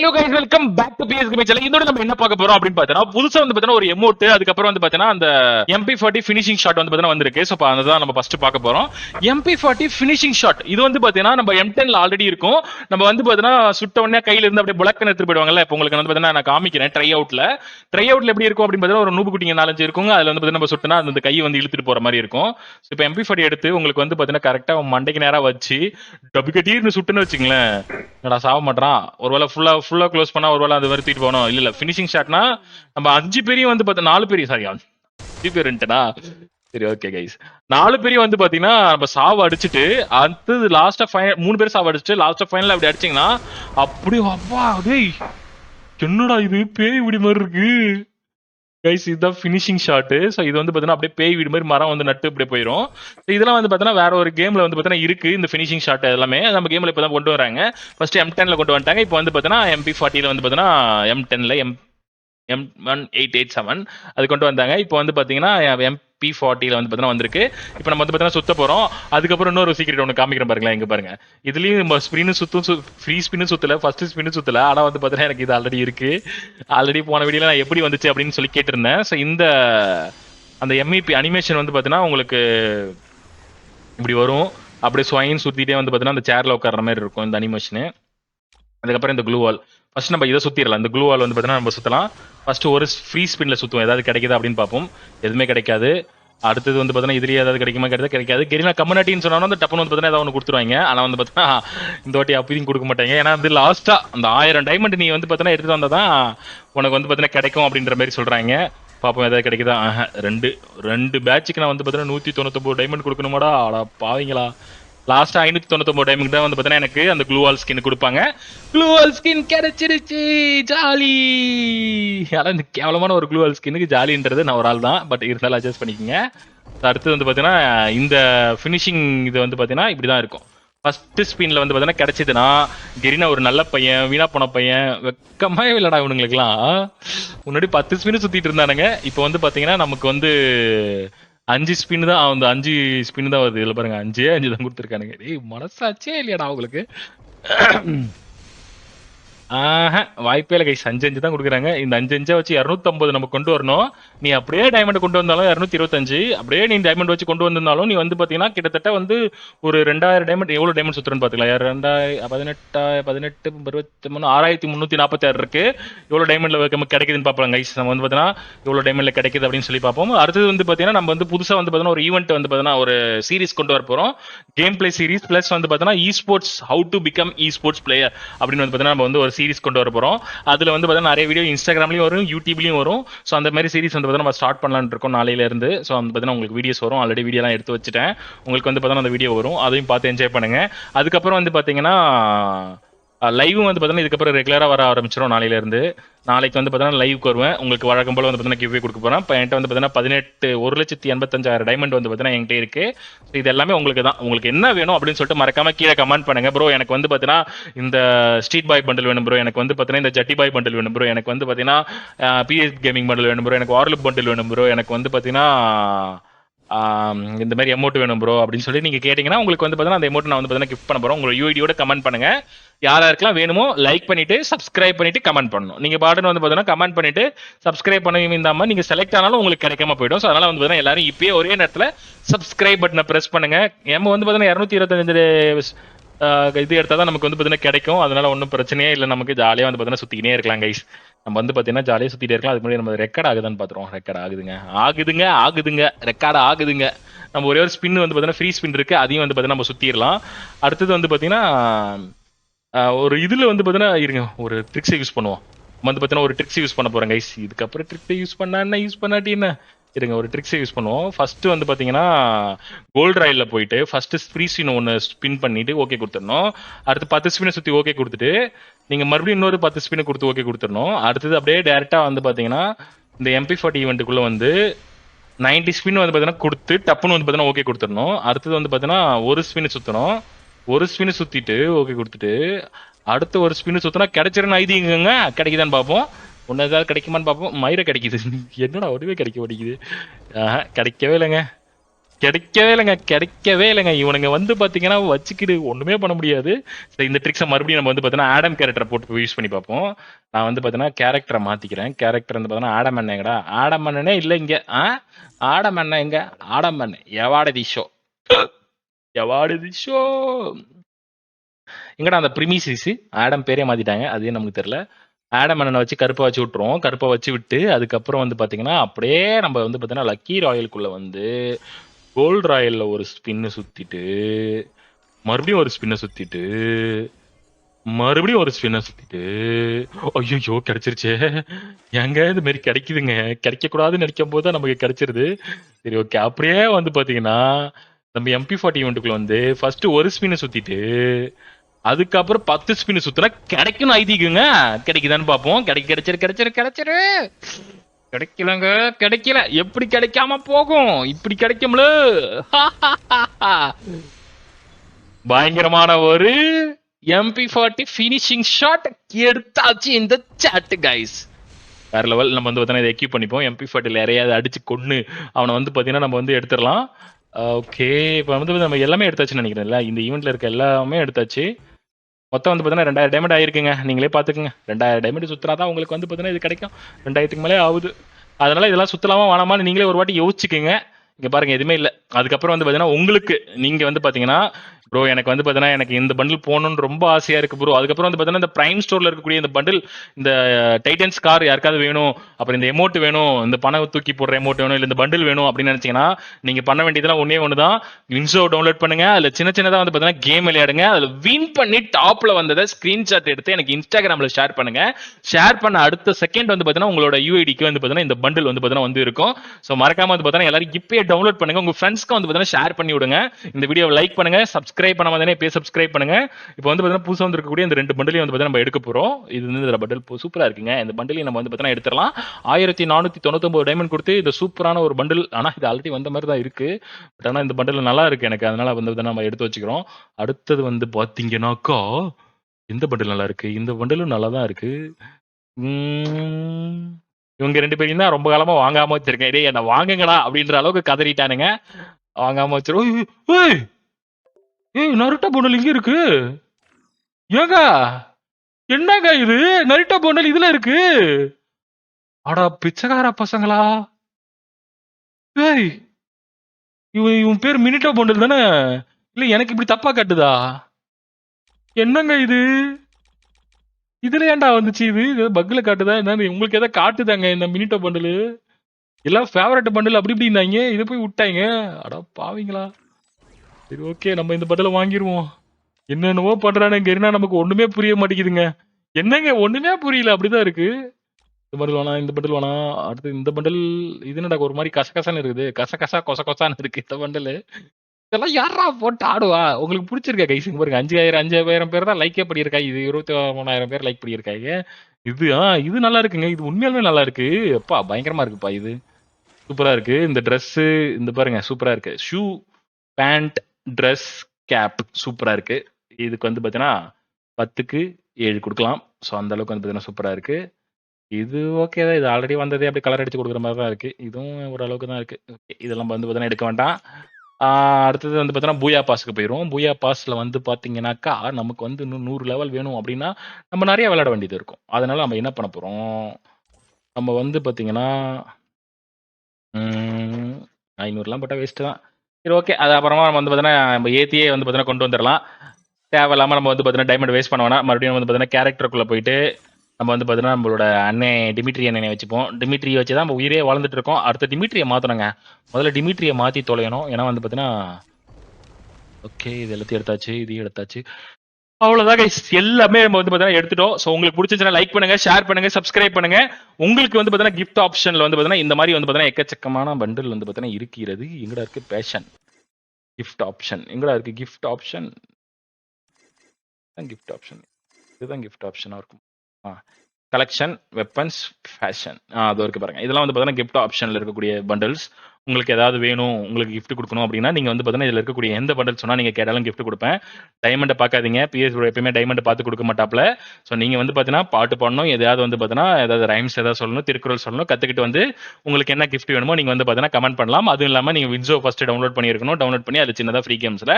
Hello guys welcome back to BS மேட்ச்ல இதோட நம்ம என்ன பார்க்க போறோம் அப்படின்னு பார்த்தோம்னா புதுசா வந்து பார்த்தோம்னா ஒரு எமோட் அதுக்கப்புறம் வந்து பார்த்தோம்னா அந்த எம்பி ஃபார்ட்டி ஃபினிஷிங் ஷாட் வந்து பார்த்தோம்னா வந்திருக்கு. ஸோ அதுதான் நம்ம ஃபர்ஸ்ட் பார்க்க போறோம். எம்பி ஃபார்ட்டி ஃபினிஷிங் ஷாட் இது வந்து பார்த்தீங்கன்னா நம்ம எம் டென்ல ஆல்ரெடி இருக்கும். நம்ம வந்து பார்த்தோம்னா சுட்ட உடனே கையில இருந்து அப்படியே புலக்கன் எடுத்து போயிடுவாங்கல்ல இப்போ உங்களுக்கு வந்து பார்த்தீங்கன்னா நான் காமிக்கிறேன் ட்ரை அவுட்ல ட்ரை அவுட்ல எப்படி இருக்கும் அப்படின்னு பார்த்தீங்கன்னா ஒரு நூபு குட்டிங்க நாலஞ்சு இருக்கும் அதுல வந்து பார்த்தீங்கன்னா நம்ம சுட்டினா அந்த கையை வந்து இழுத்துட்டு போற மாதிரி இருக்கும். ஸோ இப்போ எம்பி ஃபார்ட்டி எடுத்து உங்களுக்கு வந்து பார்த்தீங்கன்னா கரெக்டா மண்டைக்கு நேரா வச்சு டபு சுட்டுன்னு வச்சுங்களேன். என்னடா சாவ மாட்டான் ஒருவேளை ஃபுல்லா ஃபுல்லா க்ளோஸ் பண்ணா ஒருவேளை அது மாதிரி தூக்கிட்டு போகணும் இல்ல இல்ல ஃபினிஷிங் ஷாட்னா நம்ம அஞ்சு பேரையும் வந்து பார்த்தா நாலு பேரையும் சாரி அஞ்சு பேருன்ட்டனா சரி ஓகே கைஸ் நாலு பேரையும் வந்து பாத்தீங்கன்னா நம்ம சாவு அடிச்சுட்டு அடுத்தது லாஸ்டா ஃபைனல் மூணு பேர் சாவு அடிச்சுட்டு லாஸ்டா ஃபைனல் அப்படி அடிச்சீங்கன்னா அப்படி அப்பா டேய் என்னடா இது பேய் இப்படி மாதிரி இருக்கு? கைஸ் இதுதான் ஃபினிஷிங் ஷாட்டு ஸோ இது வந்து பார்த்தீங்கன்னா அப்படியே பேய் வீடு மாதிரி மரம் வந்து நட்டு அப்படியே போயிடும் ஸோ இதெல்லாம் வந்து பார்த்தீங்கன்னா வேற ஒரு கேமில் வந்து பார்த்தீங்கன்னா இருக்குது இந்த ஃபினிஷிங் ஷாட் எல்லாமே. நம்ம கேமில் இப்போ தான் கொண்டு வராங்க. ஃபர்ஸ்ட் எம் டெனில் கொண்டு வந்துட்டாங்க. இப்போ வந்து பார்த்தீங்கன்னா எம்பி ஃபார்ட்டியில் வந்து பார்த்தீங்கன்னா எம் டெனில் M M one eight eight seven அது கொண்டு வந்தாங்க. இப்போ வந்து பார்த்தீங்கன்னா எம்பி ஃபார்ட்டியில் வந்து பார்த்தீங்கன்னா வந்திருக்கு. இப்போ நம்ம வந்து பார்த்தீங்கன்னா சுத்த போகிறோம் அதுக்கப்புறம் இன்னொரு சீக்கிரம் ஒன்று காமிக்கிறேன் பாருங்களேன் இங்கே பாருங்க. இதுலேயும் நம்ம ஸ்பின்னு சுத்தும் ஃப்ரீ ஸ்பின்னு சுற்றல ஃபர்ஸ்ட் ஸ்பின்னு சுற்றல ஆனால் வந்து பார்த்தீங்கன்னா எனக்கு இது ஆல்ரெடி இருக்குது ஆல்ரெடி போன வீடியோ நான் எப்படி வந்துச்சு அப்படின்னு சொல்லி கேட்டிருந்தேன். ஸோ இந்த அந்த எம்இபி அனிமேஷன் வந்து பார்த்தீங்கன்னா உங்களுக்கு இப்படி வரும். அப்படியே ஸ்வைன் சுற்றிட்டே வந்து பார்த்தீங்கன்னா அந்த சேரில் உட்கார்ற மாதிரி இருக்கும் இந்த அனிமேஷனு அதுக்கப்புறம் இந்த க்ளூ வால் ஃபர்ஸ்ட் நம்ம இதை சுத்திடலாம். இந்த க்ளூ வால் வந்து பார்த்தீங்கன்னா நம்ம சுற்றலாம் ஃபர்ஸ்ட் ஒரு ஃப்ரீ ஸ்பின்ல சுற்றுவோம் ஏதாவது கிடைக்குதா அப்படின்னு பார்ப்போம். எதுவுமே கிடைக்காது. அடுத்தது வந்து பார்த்தீங்கன்னா இதுலயே ஏதாவது கிடைக்குமா கிடையாது கிடைக்காது. கெரினா கம்யூனிட்டின்னு சொன்னாலும் அந்த டப்புன்னு வந்து பார்த்தீங்கன்னா ஏதாவது ஒன்று கொடுத்துருவாங்க. ஆனால் வந்து பார்த்தீங்கன்னா இந்த வாட்டி அப்பயும் கொடுக்க மாட்டாங்க. ஏன்னா வந்து லாஸ்ட்டாக அந்த ஆயிரம் டைமண்ட் நீ வந்து பார்த்தீங்கன்னா எடுத்துட்டு வந்தால் தான் உனக்கு வந்து பார்த்தீங்கன்னா கிடைக்கும் அப்படின்ற மாதிரி சொல்கிறாங்க பாப்போம் ஏதாவது கிடைக்குதா? ரெண்டு ரெண்டு பேட்சுக்கு நான் வந்து பார்த்தீங்கன்னா நூற்றி தொண்ணூத்தொம்பது டைமண்ட் கொடுக்கணுமாடா. ஆடா பாவீங்களா லாஸ்ட் ஐநூத்தி தொண்ணூத்தொம்பது டைமுக்கு தான் வந்து பார்த்தீங்கன்னா எனக்கு அந்த க்ளூவால் ஸ்கின் கொடுப்பாங்க. க்ளூவால் ஸ்கின் கிடைச்சிருச்சு. ஜாலி. அதான் இந்த கேவலமான ஒரு க்ளூவால் ஸ்கின்னுக்கு ஜாலின்றது நான் ஒரு ஆள் தான். பட் இருந்தாலும் அட்ஜஸ்ட் பண்ணிக்கோங்க. அடுத்தது வந்து பார்த்தீங்கன்னா இந்த ஃபினிஷிங் இது வந்து பார்த்தீங்கன்னா இப்படி தான் இருக்கும் ஃபர்ஸ்ட் ஸ்பின்ல வந்து பார்த்தீங்கன்னா கிடைச்சதுன்னா கெரினா ஒரு நல்ல பையன் வீணா போன பையன் வெக்கமே இல்லடா இவனுங்களுக்குலாம் முன்னாடி பத்து ஸ்பின் சுத்திட்டு இருந்தானுங்க. இப்போ வந்து பாத்தீங்கன்னா நமக்கு வந்து அஞ்சு ஸ்பின் தான் அந்த அஞ்சு ஸ்பின் தான் வருது. இதுல பாருங்க அஞ்சே அஞ்சு தான் கொடுத்துருக்கானுங்க. டேய் மனசாச்சே இல்லையாடா அவங்களுக்கு வாய்ப்பே இல்லை கைஸ் அஞ்சு அஞ்சு தான் கொடுக்குறாங்க. இந்த அஞ்சு அஞ்சா வச்சு இரநூத்தம்பது நம்ம கொண்டு வரணும். நீ அப்படியே டைமண்ட் கொண்டு வந்தாலும் இரநூத்தி இருபத்தஞ்சு அப்படியே நீ டைமண்ட் வச்சு கொண்டு வந்திருந்தாலும் நீ வந்து பாத்தீங்கன்னா கிட்டத்தட்ட வந்து ஒரு ரெண்டாயிரம் டைமண்ட் எவ்வளவு டைமண்ட் சுத்துறன்னு பாத்துக்கலாம் ரெண்டாயிரம் பதினெட்டா பதினெட்டு இருபத்தி மூணு ஆறாயிரத்தி முந்நூற்றி நாற்பத்தி ஆறு இருக்கு. எவ்வளவு டைமண்ட்ல கிடைக்குதுன்னு பார்ப்போம் கைஸ் நம்ம வந்து பாத்தீங்கன்னா எவ்வளவு டைமண்ட்ல கிடைக்குது அப்படின்னு சொல்லி பார்ப்போம் அடுத்தது வந்து பாத்தீங்கன்னா நம்ம வந்து புதுசா வந்து பாத்தீங்கன்னா ஒரு ஈவெண்ட் வந்து பாத்தீங்கன்னா ஒரு சீரிஸ் கொண்டு வர போறோம். கேம் பிளே சீரிஸ் பிளஸ் வந்து பாத்தீங்கன்னா esports how to become esports player அப்படின்னு வந்து பாத்தீங்கன்னா நம்ம வந்து ஒரு சீரிஸ் கொண்டு வர போகிறோம் அதில் வந்து பார்த்தீங்கன்னா நிறைய வீடியோ இன்ஸ்டாகிராம்லையும் வரும் யூடியூப்லையும் வரும். ஸோ அந்த மாதிரி சீரிஸ் வந்து பார்த்தீங்கன்னா நம்ம ஸ்டார்ட் பண்ணலாம்னு இருக்கோம் நாளையிலேருந்து. ஸோ வந்து பார்த்தீங்கன்னா உங்களுக்கு வீடியோஸ் வரும். ஆல்ரெடி வீடியோலாம் எடுத்து வச்சுட்டேன். உங்களுக்கு வந்து பார்த்தீங்கன்னா அந்த வீடியோ வரும். அதையும் பார்த்து என்ஜாய் பண்ணுங்கள் அதுக்கப்புறம் வந்து பார்த்தீங்கன்னா லைவும் வந்து பார்த்தீங்கன்னா இதுக்கப்புறம் ரெகுலராக வர ஆரம்பிச்சிடும் நாளையிலேருந்து. நாளைக்கு வந்து பார்த்தீங்கன்னா லைவுக்கு வருவேன். உங்களுக்கு வழக்கம் போல் வந்து பார்த்தீங்கன்னா கிவ்வே கொடுக்க போகிறேன் இப்போ என்கிட்ட வந்து பார்த்தீங்கன்னா பதினெட்டு ஒரு லட்சத்தி எண்பத்தஞ்சாயிரம் டைமண்ட் வந்து பார்த்தீங்கன்னா என்கிட்ட இருக்குது இது எல்லாமே உங்களுக்கு தான். உங்களுக்கு என்ன வேணும் அப்படின்னு சொல்லிட்டு மறக்காம கீழே கமெண்ட் பண்ணுங்க ப்ரோ எனக்கு வந்து பார்த்தீங்கன்னா இந்த ஸ்ட்ரீட் பாய் பண்டில் வேணும் ப்ரோ எனக்கு வந்து பார்த்தீங்கன்னா இந்த ஜட்டி பாய் பண்டில் வேணும் ப்ரோ எனக்கு வந்து பார்த்தீங்கன்னா பிஎஸ் கேமிங் பண்டில் வேணும் ப்ரோ எனக்கு வார்லுப் பண்டில் வேணும் ப்ரோ எனக்கு வந்து பார்த்தீங்கன்னா இந்த மாதிரி அமௌண்ட் வேணும் ப்ரோ அப்படின்னு சொல்லி நீங்கள் கேட்டிங்கன்னா உங்களுக்கு வந்து பார்த்தீங்கன்னா அந்த அமௌண்ட் நான் வந்து பார்த்தீங்கன்னா கிஃப்ட் பண்ண போகிறோம் உங்களோட யூஐடியோட கமெண்ட் பண்ணுங்க. யார் யாருக்கெல்லாம் வேணுமோ லைக் பண்ணிட்டு சப்ஸ்கிரைப் பண்ணிட்டு கமெண்ட் பண்ணணும். நீங்கள் பாட்டுன்னு வந்து பார்த்தீங்கன்னா கமெண்ட் பண்ணிட்டு சப்ஸ்கிரைப் பண்ணி இல்லாம நீங்கள் செலக்ட் ஆனாலும் உங்களுக்கு கிடைக்காம போயிடும். ஸோ அதனால் வந்து பார்த்தீங்கன்னா எல்லாரும் இப்பயே ஒரே நேரத்தில் சப்ஸ்கிரைப் பட்டனை ப்ரெஸ் பண்ணுங்கள் நம்ம வந்து பார்த்தீங்கன்னா இரநூத்தி இருபத்தஞ்சு இது எடுத்தால் தான் நமக்கு வந்து பார்த்தீங்கன்னா கிடைக்கும். அதனால ஒன்றும் பிரச்சனையே இல்லை. நமக்கு ஜாலியாக வந்து பார்த்தீங்கன்னா சுற்றிக்கினே இருக்கலாம் கைஸ் நம்ம வந்து பார்த்தீங்கன்னா ஜாலியாக சுற்றிட்டே இருக்கலாம். அதுக்கு முன்னாடி நம்ம ரெக்கார்ட் ஆகுதான்னு பார்த்துருவோம் ரெக்கார்ட் ஆகுதுங்க. ஆகுதுங்க ஆகுதுங்க. ரெக்கார்ட் ஆகுதுங்க. நம்ம ஒரே ஒரு ஸ்பின் வந்து பார்த்தீங்கன்னா ஃப்ரீ ஸ்பின் இருக்கு. அதையும் வந்து பார்த்தீங்கன்னா நம்ம சுற்றிடலாம் அடுத்தது வந்து பார்த்தீங்கன்னா ஒரு இதில் வந்து பார்த்தீங்கன்னா இருங்க. ஒரு ட்ரிக்ஸை யூஸ் பண்ணுவோம். வந்து பார்த்தீங்கன்னா ஒரு ட்ரிக்ஸ் யூஸ் பண்ண போகிறோம் கைஸ் இதுக்கப்புறம் ட்ரிக்ஸை யூஸ் பண்ணா என்ன? யூஸ் பண்ணாட்டி என்ன? இருங்க ஒரு ட்ரிக்ஸை யூஸ் பண்ணுவோம். ஃபர்ஸ்ட் வந்து பார்த்தீங்கன்னா கோல்ட் ராயிலில் போயிட்டு ஃபர்ஸ்ட் ஃப்ரீ ஸ்பின் ஒன்று ஸ்பின் பண்ணிட்டு ஓகே கொடுத்துடணும். அடுத்து பத்து ஸ்பினை சுற்றி ஓகே கொடுத்துட்டு நீங்கள் மறுபடியும் இன்னொரு பத்து ஸ்பினை கொடுத்து ஓகே கொடுத்துடணும். அடுத்தது அப்படியே டேரெக்டாக வந்து பார்த்தீங்கன்னா இந்த எம்பி ஃபார்ட்டி ஈவெண்ட்டுக்குள்ளே வந்து 90 ஸ்பின் வந்து பார்த்தீங்கன்னா கொடுத்து டப்புன்னு வந்து பார்த்தீங்கன்னா ஓகே கொடுத்துடணும். அடுத்தது வந்து பார்த்தீங்கன்னா ஒரு ஸ்பின் சுற்றணும் ஒரு ஸ்பின் சுற்றிட்டு ஓகே கொடுத்துட்டு அடுத்த ஒரு ஸ்பின் சுற்றினா கிடைச்சிருன்னு ஐதீங்கங்க கிடைக்குதான்னு பார்ப்போம். ஒன்று ஏதாவது கிடைக்குமான்னு பார்ப்போம். மயிரை கிடைக்குது. என்னடா ஒன்றுமே கிடைக்க மாட்டேங்குது. ஆஹா கிடைக்கவே இல்லைங்க. கிடைக்கவே இல்லைங்க கிடைக்கவே இல்லைங்க. இவனுங்க வந்து பாத்தீங்கன்னா வச்சுக்கிட்டு ஒண்ணுமே பண்ண முடியாது. சரி, இந்த ட்ரிக்ஸை மறுபடியும் நம்ம வந்து பார்த்தீங்கன்னா ஆடம் கேரக்டரை போட்டு யூஸ் பண்ணி பார்ப்போம். நான் வந்து பார்த்தீங்கன்னா கேரக்டரை மாத்திக்கிறேன். கேரக்டர் வந்து பார்த்தீங்கன்னா ஆடம் அண்ணங்கடா ஆடம் அண்ணனே இல்லை இங்க. ஆ? ஆடம் அண்ணன் எங்க? ஆடம் அண்ணன். எவாடு தி ஷோ எவாடு தி ஷோ எங்கடா அந்த பிரிமிசிஸ் ஆடம் பேரே மாத்திட்டாங்க. அது நமக்கு தெரியல. ஆடம் அண்ணனை வச்சு கருப்பை வச்சு விட்டுருவோம். கருப்பை வச்சு விட்டு அதுக்கப்புறம் வந்து பார்த்தீங்கன்னா அப்படியே நம்ம வந்து பார்த்தீங்கன்னா லக்கி ராயலுக்குள்ள வந்து கோல்ட் ராயலில் ஒரு ஸ்பின்னு சுற்றிட்டு மறுபடியும் ஒரு ஸ்பின்னை சுற்றிட்டு மறுபடியும் ஒரு ஸ்பின்னை சுத்திட்டு ஐயோ கிடைச்சிருச்சே. எங்க இது மாரி கிடைக்குதுங்க. கிடைக்கக்கூடாதுன்னு நினைக்கும் போது தான் நமக்கு கிடைச்சிருது. சரி ஓகே அப்படியே வந்து பார்த்தீங்கன்னா நம்ம எம்பி ஃபார்ட்டி ஈவெண்ட்டுக்குள்ள வந்து ஃபர்ஸ்ட் ஒரு ஸ்பின்னை சுத்திட்டு அதுக்கப்புறம் பத்து ஸ்பின் சுத்தினா கிடைக்கணும் ஐதீகங்க. கிடைக்குதான்னு பார்ப்போம். கிடைக்க கிடைச்சிரு கிடைச்சிரு கிடைச்சிரு. கிடைக்கலங்க கிடைக்கல. எப்படி கிடைக்காம போகும்? இப்படி கிடைக்கும்ல. பயங்கரமான ஒரு எம்பி ஃபார்ட்டி ஃபினிஷிங் ஷாட் எடுத்தாச்சு இந்த சாட் கைஸ் வேற லெவல் நம்ம வந்து பார்த்தீங்கன்னா இதை எக்யூப் பண்ணிப்போம். எம்பி ஃபார்ட்டியில் யாரையாவது அடிச்சு கொண்டு அவனை வந்து பார்த்தீங்கன்னா நம்ம வந்து எடுத்துடலாம். ஓகே இப்போ வந்து நம்ம எல்லாமே எடுத்தாச்சுன்னு நினைக்கிறேன்ல. இந்த ஈவெண்ட்ல இருக்க எல்லாமே எடுத்தாச்சு. மொத்தம் வந்து பார்த்தீங்கன்னா ரெண்டாயிரம் டைமண்ட் ஆயிருக்குங்க. நீங்களே பார்த்துக்குங்க ரெண்டாயிரம் டைமண்ட் சுத்தினா தான் உங்களுக்கு வந்து பார்த்தீங்கன்னா இது கிடைக்கும். ரெண்டாயிரத்துக்கு மேலே ஆகுது. அதனால இதெல்லாம் சுத்தலாமா வேணாமான்னு நீங்களே ஒரு வாட்டி யோசிச்சுக்கோங்க. இங்க பாருங்க எதுவுமே இல்லை. அதுக்கப்புறம் வந்து பார்த்தீங்கன்னா உங்களுக்கு நீங்க வந்து பார்த்தீங்கன்னா ப்ரோ எனக்கு வந்து பார்த்தீங்கன்னா எனக்கு இந்த பண்டில் போகணும்னு ரொம்ப ஆசையாக இருக்குது ப்ரோ அதுக்கப்புறம் வந்து பார்த்தீங்கன்னா இந்த ப்ரைம் ஸ்டோரில் இருக்கக்கூடிய இந்த பண்டில் இந்த டைட்டன்ஸ் கார் யாருக்காவது வேணும் அப்புறம் இந்த எமௌண்ட் வேணும் இந்த பணம் தூக்கி போடுற எமௌண்ட் வேணும் இல்லை இந்த பண்டில் வேணும் அப்படின்னு நினச்சிங்கன்னா நீங்கள் பண்ண வேண்டியதெல்லாம் ஒன்றே ஒன்று தான் வின்சோ டவுன்லோட் பண்ணுங்க அதில் சின்ன சின்னதாக வந்து பார்த்தீங்கன்னா கேம் விளையாடுங்க அதில் வின் பண்ணி டாப்பில் வந்ததை ஸ்க்ரீன்ஷாட் எடுத்து எனக்கு இன்ஸ்டாகிராமில் ஷேர் பண்ணுங்க. ஷேர் பண்ண அடுத்த செகண்ட் வந்து பார்த்தீங்கன்னா உங்களோட யூஐடிக்கு வந்து பார்த்தீங்கன்னா இந்த பண்டில் வந்து பார்த்தீங்கன்னா வந்து இருக்கும். ஸோ மறக்காம வந்து பார்த்தீங்கன்னா எல்லாரும் இப்பயே டவுன்லோட் பண்ணுங்க. உங்க ஃப்ரெண்ட்ஸ்க்கு வந்து பார்த்தீங்கன்னா ஷேர் பண்ணி விடுங்க. இந்த வீடியோவை லைக் பண்ணுங்க சப்ஸ்கிரைப் பண்ண வந்தனே பே சப்ஸ்கிரைப் பண்ணுங்க. இப்போ வந்து பார்த்தீங்கன்னா புதுசாக வந்திருக்கக்கூடிய இந்த ரெண்டு பண்டிலையும் வந்து பார்த்தீங்கன்னா நம்ம எடுக்க போகிறோம் இது வந்து இந்த பண்டில் சூப்பராக இருக்குங்க. இந்த பண்டிலையும் நம்ம வந்து பார்த்தீங்கன்னா எடுத்துடலாம். ஆயிரத்தி நானூற்றி தொண்ணூத்தொம்பது டைமண்ட் கொடுத்து இது சூப்பரான ஒரு பண்டில் ஆனால் இது ஆல்ரெடி வந்த மாதிரி தான் இருக்குது பட் ஆனால் இந்த பண்டில் நல்லா இருக்குது எனக்கு. அதனால் வந்து நம்ம எடுத்து வச்சுக்கிறோம். அடுத்தது வந்து பார்த்தீங்கன்னாக்கா இந்த பண்டில் நல்லா இருக்குது இந்த பண்டிலும் நல்லா தான் இருக்குது இவங்க ரெண்டு பேரும் தான் ரொம்ப காலமா வாங்காம வச்சிருக்கேன். டேய் என்ன வாங்குங்கடா அப்படின்ற அளவுக்கு கதறிட்டானுங்க. வாங்காம வச்சிரு ஏய் நருட்டா பொண்டல் இங்க இருக்கு. ஏங்க? என்னங்க இது? நருட்டா பொண்டல் இதுல இருக்கு. அடா பிச்சைக்கார பசங்களா? ஏய் இவன் இவன் பேர் மினிட்டா பொண்டல் தானே? இல்ல எனக்கு இப்படி தப்பா காட்டுதா? என்னங்க இது? இதுல ஏன்டா வந்துச்சு இது? பக்ல காட்டுதா? என்னன்னு உங்களுக்கு எதாவது காட்டுதாங்க இந்த மினிட்டோ பண்டலு எல்லாம் ஃபேவரட் பண்டில் அப்படி இப்படின்னாங்க. இதை போய் விட்டாங்க. அட பாவீங்களா. சரி ஓகே நம்ம இந்த பண்டில் வாங்கிடுவோம் என்னென்னவோ பண்றானுங்க கெரினா நமக்கு ஒண்ணுமே புரிய மாட்டேங்குதுங்க. என்னங்க ஒண்ணுமே புரியல அப்படிதான் இருக்கு. இந்த பண்டில் வேணாம் இந்த பண்டில் வேணாம். அடுத்து இந்த பண்டில் இது என்னடா ஒரு மாதிரி கசகசன்னு இருக்குது. கசகசா கொச கொசான்னு இருக்கு இந்த பண்டில் இதெல்லாம் யாரா போட்டு ஆடுவா? உங்களுக்கு பிடிச்சிருக்கா கைஸ் பாருங்க அஞ்சாயிரம் அஞ்சாயிரம் பேர் தான் லைக்கே பண்ணியிருக்கா. இது இருபத்தி மூணாயிரம் பேர் லைக் பண்ணியிருக்காங்க. இது ஆ இது நல்லா இருக்குங்க. இது உண்மையாலுமே நல்லா இருக்கு. அப்பா பயங்கரமா இருக்குப்பா இது. சூப்பரா இருக்கு. இந்த ட்ரெஸ்ஸு இந்த பாருங்க சூப்பரா இருக்கு. ஷூ பேண்ட் ட்ரெஸ் கேப் சூப்பராக இருக்கு. இதுக்கு வந்து பார்த்தீங்கன்னா பத்துக்கு ஏழு கொடுக்கலாம். ஸோ அந்த அளவுக்கு வந்து பார்த்தீங்கன்னா சூப்பராக இருக்கு. இது ஓகே தான். இது ஆல்ரெடி வந்ததே அப்படி கலர் அடிச்சு கொடுக்குற மாதிரி தான் இருக்கு. இதுவும் ஓரளவுக்கு தான் இருக்கு. ஓகே இதெல்லாம் வந்து பார்த்தீங்கன்னா எடுக்க வேண்டாம். அடுத்தது வந்து பார்த்தீங்கன்னா பூயா பாஸ்க்கு போயிடும் பூயா பாஸில் வந்து பார்த்தீங்கன்னாக்கா நமக்கு வந்து இன்னும் நூறு லெவல் வேணும் அப்படின்னா நம்ம நிறைய விளையாட வேண்டியது இருக்கும். அதனால நம்ம என்ன பண்ண போகிறோம் நம்ம வந்து பார்த்தீங்கன்னா ஐநூறுலாம் போட்டால் வேஸ்ட்டு தான். சரி ஓகே அது அப்புறமா நம்ம வந்து பார்த்தீங்கன்னா நம்ம ஏத்தியே வந்து பார்த்தீங்கன்னா கொண்டு வந்துடலாம். தேவையில்லாமல் நம்ம வந்து பார்த்தீங்கன்னா டைமண்ட் வேஸ்ட் பண்ண வேணாம். மறுபடியும் வந்து பார்த்தீங்கன்னா கேரக்டருக்குள்ளே போயிட்டு நம்ம வந்து பார்த்தீங்கன்னா நம்மளோட அண்ணன் டிமிட்ரி அண்ணனை வச்சுப்போம். டிமிட்ரி வச்சு தான் நம்ம உயிரே வளர்ந்துட்டு இருக்கோம். அடுத்த டிமிட்ரியை மாற்றணுங்க முதல்ல டிமிட்ரியை மாற்றி தொலையணும். ஏன்னா வந்து பார்த்தீங்கன்னா ஓகே இது எல்லாத்தையும் எடுத்தாச்சு இதையும் எடுத்தாச்சு. அவ்வளவுதான் கைஸ் எல்லாமே நம்ம வந்து பார்த்தீங்கன்னா எடுத்துட்டோம். ஸோ உங்களுக்கு பிடிச்சிருந்துச்சுன்னா லைக் பண்ணுங்க ஷேர் பண்ணுங்க சப்ஸ்கிரைப் பண்ணுங்க. உங்களுக்கு வந்து பார்த்தீங்கன்னா கிஃப்ட் ஆப்ஷன்ல வந்து பார்த்தீங்கன்னா இந்த மாதிரி வந்து பார்த்தீங்கன்னா எக்கச்சக்கமான பண்டில் வந்து பார்த்தீங்கன்னா இருக்கிறது. எங்கடா இருக்கு பேஷன் கிஃப்ட் ஆப்ஷன் எங்கடா இருக்கு கிஃப்ட் ஆப்ஷன் கிஃப்ட் ஆப்ஷன் இதுதான் கிஃப்ட் ஆப்ஷனாக இருக்கும். ஆ கலெக்ஷன் வெப்பன்ஸ் ஃபேஷன் ஆ அது இருக்கு பாருங்க. இதெல்லாம் வந்து பார்த்தீங்கன்னா கிஃப்ட் ஆப்ஷனில் இருக்கக்கூடிய பண்டில்ஸ் உங்களுக்கு ஏதாவது வேணும் உங்களுக்கு கிஃப்ட் கொடுக்கணும் அப்படின்னா நீங்கள் வந்து பார்த்தீங்கன்னா இதில் இருக்கக்கூடிய எந்த பண்டல் சொன்னால் நீங்கள் கேட்டாலும் கிஃப்ட் கொடுப்பேன். டைமண்டை பார்க்காதீங்க. பிஎஸ் எப்பயுமே டைமண்டை பார்த்து கொடுக்க மாட்டாப்ல ஸோ நீங்கள் வந்து பார்த்தீங்கன்னா பாட்டு பாடணும். எதாவது வந்து பார்த்தீங்கன்னா ஏதாவது ரைம்ஸ் ஏதாவது சொல்லணும் திருக்குறள் சொல்லணும் கற்றுக்கிட்டு வந்து உங்களுக்கு என்ன கிஃப்ட் வேணுமோ நீங்கள் வந்து பார்த்தீங்கன்னா கமெண்ட் பண்ணலாம். அதுவும் இல்லாமல் நீங்கள் வின்சோ ஃபஸ்ட்டு டவுன்லோட் பண்ணியிருக்கணும். டவுன்லோட் பண்ணி அது சின்னதாக ஃப்ரீ கேம்ஸில்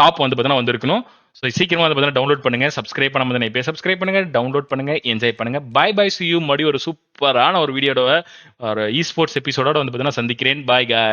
டாப் வந்து பார்த்தீங்கன்னா வந்திருக்கணும். ஸோ சீக்கிரமாக வந்து பார்த்தீங்கன்னா டவுன்லோட் பண்ணுங்க. சப்ஸ்கிரைப் பண்ணாமல் இப்போ சப்ஸ்கிரைப் பண்ணுங்க. டவுன்லோட் பண்ணுங்க. என்ஜாய் பண்ணுங்க. பை பை சி யூ மறுபடியும் ஒரு சூப்பரான ஒரு வீடியோட ஒரு இ ஸ்போர்ட்ஸ் எபிசோடோட வந்து பார்த்தீங்கன்னா சந்திக்கிறேன். பாய் காய்